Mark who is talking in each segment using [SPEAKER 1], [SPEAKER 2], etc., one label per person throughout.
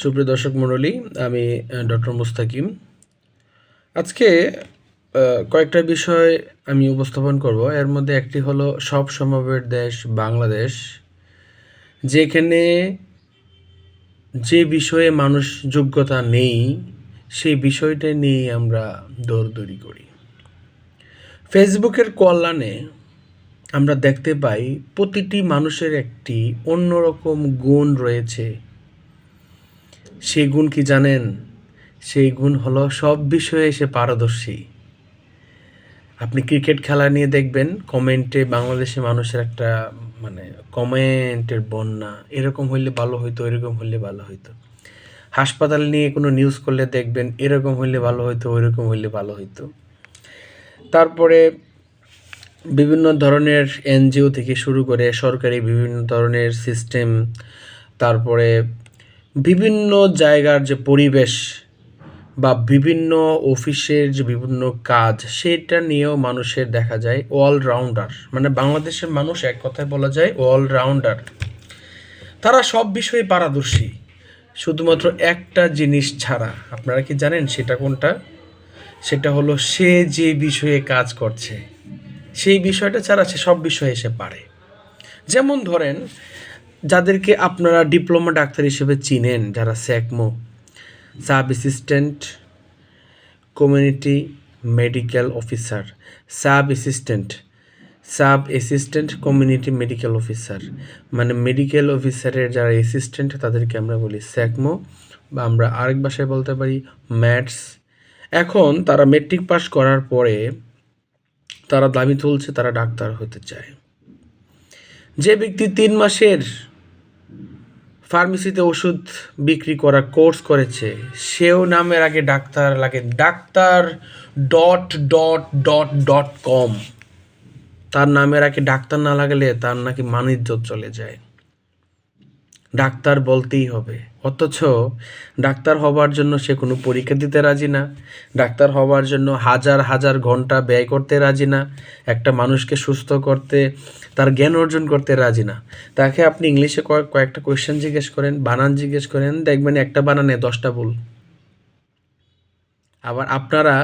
[SPEAKER 1] সুপ্রিয় দর্শক মণ্ডলী, আমি ডক্টর মুস্তাকিম। আজকে কয়েকটা বিষয় আমি উপস্থাপন করব। এর মধ্যে একটি হলো, সব সম্ভবের দেশ বাংলাদেশ। যেখানে যে বিষয়ে মানুষ যোগ্যতা নেই সেই বিষয়টা নিয়ে আমরা দৌড়দৌড়ি করি। ফেসবুকের কল্যাণে আমরা দেখতে পাই, প্রতিটি মানুষের একটি অন্যরকম গুণ রয়েছে সেই গুণ কি জানেন? সেই গুণ হলো সব বিষয়ে সে পারদর্শী। আপনি ক্রিকেট খেলা নিয়ে দেখবেন, কমেন্টে বাংলাদেশে মানুষের একটা মানে কমেন্টের বন্যা, এরকম হইলে ভালো হইতো এরকম হইলে ভালো হইতো। হাসপাতাল নিয়ে কোনো নিউজ করলে দেখবেন, এরকম হইলে ভালো হইতো, ওইরকম হইলে ভালো হইতো। তারপরে বিভিন্ন ধরনের এনজিও থেকে শুরু করে সরকারি বিভিন্ন ধরনের সিস্টেম তারপরে বিভিন্ন জায়গার যে পরিবেশ বা বিভিন্ন অফিসের যে বিভিন্ন কাজ, সেটা নিয়েও মানুষের দেখা যায় অলরাউন্ডার মানে বাংলাদেশের মানুষ এক কথায় বলা যায় অলরাউন্ডার তারা সব বিষয়ে পারদর্শী। শুধুমাত্র একটা জিনিস ছাড়া। আপনারা কি জানেন সেটা কোনটা? সেটা হলো সে যে বিষয়ে কাজ করছে, সেই বিষয়টা ছাড়া সে সব বিষয়ে সে পারে। যেমন ধরেন যাদেরকে আপনারা ডিপ্লোমা ডাক্তার হিসেবে চিনেন, যারা SACMO, sub assistant, community medical officer, sub assistant sub assistant, community medical officer. মানে মেডিকেল অফিসারের যারা অ্যাসিস্ট্যান্ট, তাদেরকে আমরা বলি স্যাকমো বা আমরা আরেক ভাষায় বলতে পারি ম্যাটস। এখন তারা মেট্রিক পাস করার পরে তারা দাবি তুলছে তারা ডাক্তার হতে চায়। যে ব্যক্তি তিন মাসের ফার্মেসিতে ওষুধ বিক্রি করার কোর্স করেছে, সেও নামের আগে ডাক্তার লাগে, doctor dot dot dot dot কম তার নামের আগে ডাক্তার না লাগলে তার নাকি মানিজ্য চলে যায়। ডাক্তার বলতেই হবে। অথচ ডাক্তার হবার জন্য সে কোনো পরীক্ষা দিতে রাজি না। ডাক্তার হবার জন্য হাজার হাজার ঘণ্টা ব্যয় করতে রাজি না। একটা মানুষকে সুস্থ করতে, তার জ্ঞান অর্জন করতে রাজি না। তাকে আপনি ইংলিশে কয়েক কয়েকটা কোয়েশ্চেন জিজ্ঞেস করেন, বানান জিজ্ঞেস করেন, দেখবেন একটা বানানে দশটা ভুল। আবার আপনারা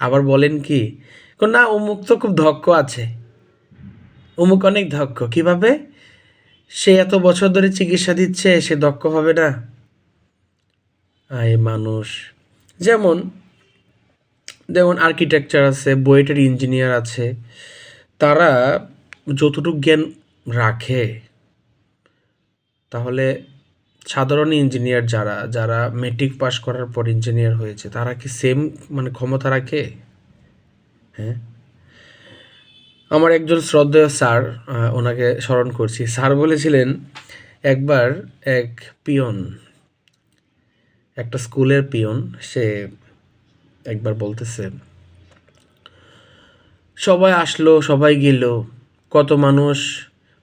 [SPEAKER 1] আবার বলেন কি, না, অমুক তো খুব দক্ষ আছে। অমুক অনেক দক্ষ কীভাবে? সে এত বছর ধরে চিকিৎসা দিচ্ছে, সে দক্ষ হবে না। এই মানুষ। যেমন যেমন আর্কিটেকচার আছে, বুয়েটের ইঞ্জিনিয়ার আছে, তারা যতটুকু জ্ঞান রাখে, তাহলে সাধারণ ইঞ্জিনিয়ার যারা যারা মেট্রিক পাস করার পর ইঞ্জিনিয়ার হয়েছে, তারা কি সেম মানে ক্ষমতা রাখে? হ্যাঁ? আমার একজন শ্রদ্ধেয় স্যার ওনাকে স্মরণ করছি। স্যার বলেছিলেন, একবার এক পিয়ন, একটা স্কুলের পিয়ন, সে একবার বলতেছে, সবাই আসলো, সবাই গেল, কত মানুষ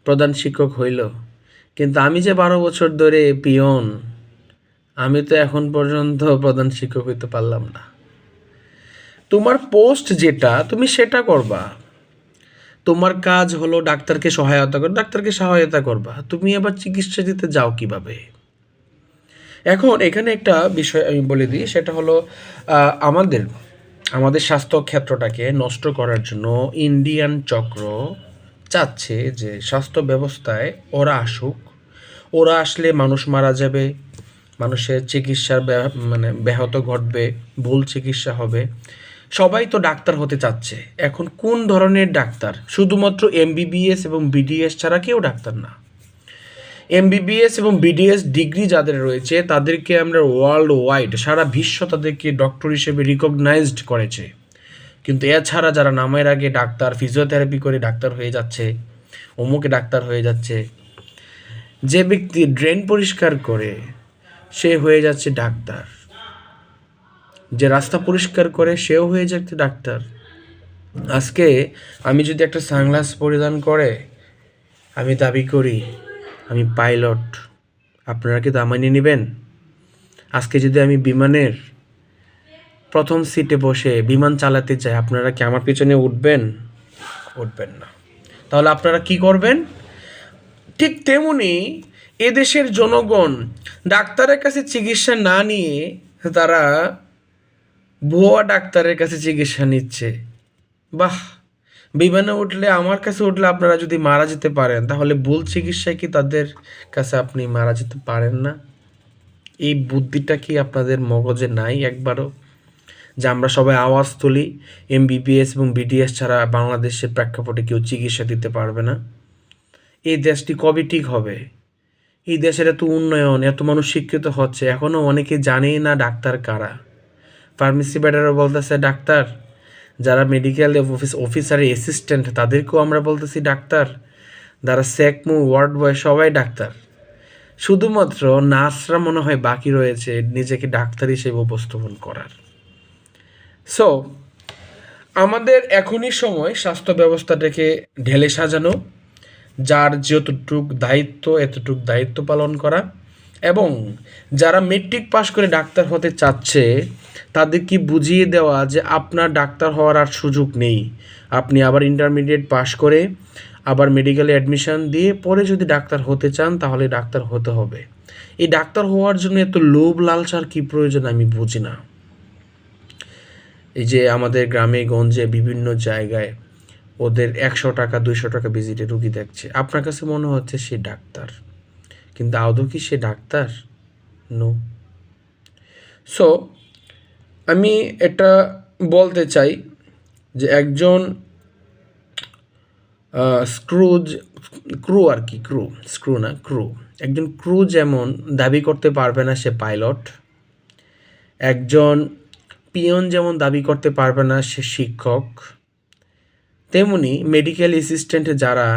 [SPEAKER 1] প্রধান শিক্ষক হইল, কিন্তু আমি যে বারো বছর ধরে পিয়ন, আমি তো এখন পর্যন্ত প্রধান শিক্ষক হইতে পারলাম না। তোমার পোস্ট যেটা, তুমি সেটা করবা। তোমার কাজ হলো ডাক্তারকে সহায়তা কর, ডাক্তারকে সহায়তা করবা। তুমি আবার চিকিৎসা দিতে যাও কীভাবে? এখন এখানে একটা বিষয় আমি বলে দিই, সেটা হলো আমাদের আমাদের স্বাস্থ্য ক্ষেত্রটাকে নষ্ট করার জন্য ইন্ডিয়ান চক্র চাচ্ছে যে স্বাস্থ্য ব্যবস্থায় ওরা আসুক। ওরা আসলে মানুষ মারা যাবে, মানুষের চিকিৎসার মানে ব্যাহত ঘটবে, ভুল চিকিৎসা হবে। সবাই তো ডাক্তার হতে চাচ্ছে। এখন কোন ধরনের ডাক্তার? শুধুমাত্র এমবিবিএস এবং বিডিএস ছাড়া কেউ ডাক্তার না। এমবিবিএস এবং বিডিএস ডিগ্রি যাদের রয়েছে, তাদেরকে আমরা ওয়ার্ল্ড ওয়াইড সারা বিশ্ব তাদেরকে ডক্টর হিসেবে রিকগনাইজড করেছে। কিন্তু এছাড়া যারা নামের আগে ডাক্তার ফিজিওথেরাপি করে ডাক্তার হয়ে যাচ্ছে, অমুকে ডাক্তার হয়ে যাচ্ছে, যে ব্যক্তি ড্রেন পরিষ্কার করে, সে হয়ে যাচ্ছে ডাক্তার। যে রাস্তা পরিষ্কার করে সেও হয়ে যায় যাচ্ছে ডাক্তার। আজকে আমি যদি একটা সানগ্লাস পরিধান করে, আমি দাবি করি, আমি পাইলট। আপনারা কি তা মানিয়ে নেবেন? আজকে যদি আমি বিমানের প্রথম সিটে বসে বিমান চালাতে চাই আপনারা কি আমার পিছনে উঠবেন? উঠবেন না। তাহলে আপনারা কি করবেন? ঠিক তেমনি এদেশের জনগণ ডাক্তারের কাছে চিকিৎসা না নিয়ে তারা ভুয়া ডাক্তারের কাছে চিকিৎসা নিচ্ছে। বাহ! বিমানে উঠলে আমার কাছে উঠলে আপনারা যদি মারা যেতে পারেন, তাহলে ভুল চিকিৎসায় কি তাদের কাছে আপনি মারা যেতে পারেন না? এই বুদ্ধিটা কি আপনাদের মগজে নাই একবারও? যে আমরা সবাই আওয়াজ তুলি এমবিবিএস এবং বিডিএস ছাড়া বাংলাদেশের প্রেক্ষাপটে কেউ চিকিৎসা দিতে পারবে না। এই দেশটি কবে ঠিক হবে? এই দেশের এত উন্নয়ন, এত মানুষ শিক্ষিত হচ্ছে এখনও অনেকে জানেই না ডাক্তার কারা। ফার্মেসি ব্যাটারও বলতেছে, ডাক্তার, যারা মেডিকেল অফিস অফিসারের অ্যাসিস্ট্যান্ট তাদেরকেও আমরা বলতেছি, ডাক্তার, যারা সেকমু ওয়ার্ড বয়, সবাই ডাক্তার। শুধুমাত্র নার্সরা মনে হয় বাকি রয়েছে, নিজেকে ডাক্তার হিসেবে উপস্থাপন করার। সো আমাদের এখনই সময় স্বাস্থ্য ব্যবস্থাটাকে ঢেলে সাজানো, যার যতটুক দায়িত্ব, এতটুক দায়িত্ব পালন করা। এবং যারা মেট্রিক পাশ করে ডাক্তার হতে চাচ্ছে, তাদেরকে বুঝিয়ে দেওয়া যে আপনার ডাক্তার হওয়ার আর সুযোগ নেই। আপনি আবার ইন্টারমিডিয়েট পাশ করে আবার মেডিকেলে অ্যাডমিশন দিয়ে পরে যদি ডাক্তার হতে চান, তাহলে ডাক্তার হতে হবে। এই ডাক্তার হওয়ার জন্য এত লোভ, লালসার কী প্রয়োজন আমি বুঝি না। এই যে আমাদের গ্রামে, গঞ্জে, বিভিন্ন জায়গায় ওদের একশো টাকা, দুইশো টাকা ভিজিটে রুগী দেখছে। আপনার কাছে মনে হচ্ছে সে ডাক্তার। কিন্তু আদৌ কি সে ডাক্তার? নো সো আমি এটা বলতে চাই যে একজন স্ক্রুজ ক্রু আর কি ক্রু স্ক্রু না ক্রু একজন ক্রু যেমন দাবি করতে পারবে না সে পাইলট একজন পিয়ন যেমন দাবি করতে পারবে না সে শিক্ষক, তেমনি মেডিকেল অ্যাসিস্ট্যান্ট যারা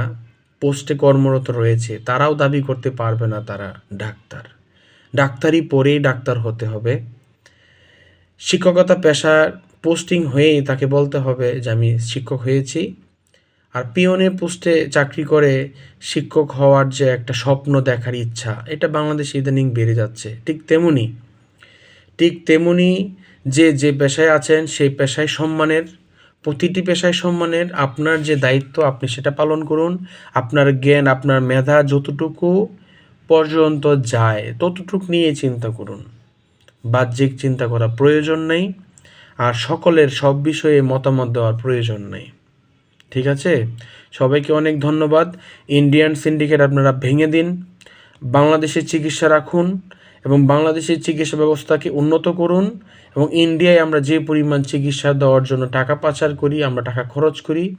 [SPEAKER 1] পোস্টে কর্মরত রয়েছে, তারাও দাবি করতে পারবে না তারা, ডাক্তার। ডাক্তারি পরেই ডাক্তার হতে হবে। শিক্ষকতা পেশার পোস্টিং হয়েই তাকে বলতে হবে যে, আমি শিক্ষক হয়েছি। আর পিয়নের পোস্টে চাকরি করে শিক্ষক হওয়ার যে একটা স্বপ্ন দেখার ইচ্ছা, এটা বাংলাদেশে ইদানিং বেড়ে যাচ্ছে। ঠিক তেমনি ঠিক তেমনি যে যে পেশায় আছেন, সেই পেশায় সম্মানের প্রতিটি পেশায় সম্মানের আপনার যে দায়িত্ব, আপনি সেটা পালন করুন। আপনার জ্ঞান, আপনার মেধা যতটুকু পর্যন্ত যায়, ততটুকু নিয়ে চিন্তা করুন। বাহ্যিক চিন্তা করা প্রয়োজন নেই, আর সকলের সব বিষয়ে মতামত দেওয়ার প্রয়োজন নেই। ঠিক আছে? সবাইকে অনেক ধন্যবাদ। ইন্ডিয়ান সিন্ডিকেট আপনারা ভেঙে দিন। বাংলাদেশের চিকিৎসা রাখুন। এবং বাংলাদেশের চিকিৎসা ব্যবস্থাকে উন্নত করুন এবং ইন্ডিয়ায় আমরা যে পরিমাণ চিকিৎসা দেওয়ার জন্য টাকা পাচার করি, আমরা টাকা খরচ করি,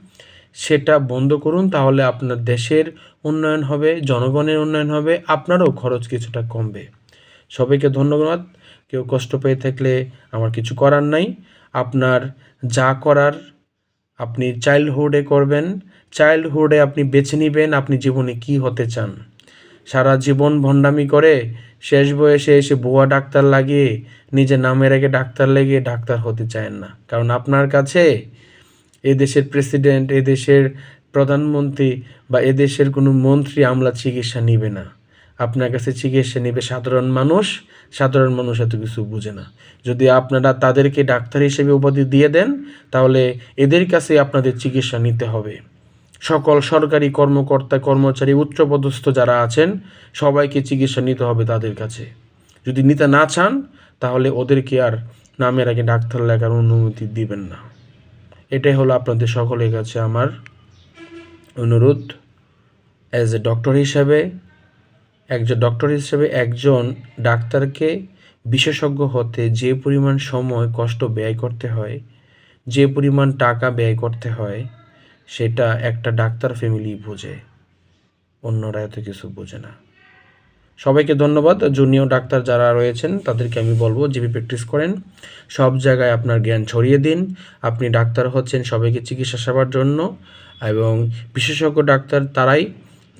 [SPEAKER 1] সেটা বন্ধ করুন, তাহলে আপনার দেশের উন্নয়ন হবে, জনগণের উন্নয়ন হবে, আপনারও খরচ কিছুটা কমবে। সবাইকে ধন্যবাদ। কেউ কষ্ট পেয়ে থাকলে আমার কিছু করার নাই। আপনার যা করার আপনি চাইল্ডহুডে করবেন, চাইল্ডহুডে আপনি বেছে নেবেন, আপনি জীবনে কি হতে চান। সারা জীবন ভণ্ডামি করে শেষ বয়সে এসে ভুয়া ডাক্তার লাগিয়ে নিজের নামের আগে ডাক্তার লেগে ডাক্তার হতে চায় না। কারণ আপনার কাছে এদেশের প্রেসিডেন্ট, এদেশের প্রধানমন্ত্রী বা এদেশের কোনো মন্ত্রী আমলা চিকিৎসা নিবে না। আপনার কাছে চিকিৎসা নেবে সাধারণ মানুষ সাধারণ মানুষ এত কিছু বুঝে না। যদি আপনারা তাদেরকে ডাক্তার হিসেবে উপাধি দিয়ে দেন, তাহলে এদের কাছে আপনাদের চিকিৎসা নিতে হবে। সকল সরকারি কর্মকর্তা, কর্মচারী, উচ্চপদস্থ যারা আছেন, সবাইকে চিকিৎসা নিতে হবে তাদের কাছে। যদি নিতে না চান, তাহলে ওদেরকে আর নামের আগে ডাক্তার লেখার অনুমতি দিবেন না। এটাই হলো আপনাদের সকলের কাছে আমার অনুরোধ। অ্যাজ এ ডক্টর হিসাবে, একজন ডক্টর হিসেবে একজন ডাক্তারকে বিশেষজ্ঞ হতে যে পরিমাণ সময়, কষ্ট ব্যয় করতে হয়, যে পরিমাণ টাকা ব্যয় করতে হয় সেটা একটা ডাক্তার ফ্যামিলি বোঝে, অন্যরা এত কিছু বোঝে না। সবাইকে ধন্যবাদ। জুনিয়র ডাক্তার যারা রয়েছেন, তাদেরকে আমি বলব জিবি প্র্যাকটিস করেন। সব জায়গায় আপনার জ্ঞান ছড়িয়ে দিন। আপনি ডাক্তার হচ্ছেন সবাইকে চিকিৎসা সেবার জন্য এবং বিশেষজ্ঞ ডাক্তার তারাই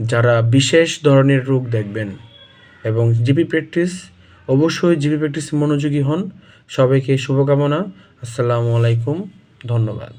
[SPEAKER 1] যারা বিশেষ ধরনের রোগ দেখবেন। এবং জিবি প্র্যাকটিস অবশ্যই জিবি প্র্যাকটিস মনোযোগী হন। সবাইকে শুভকামনা। আসসালামু আলাইকুম। ধন্যবাদ।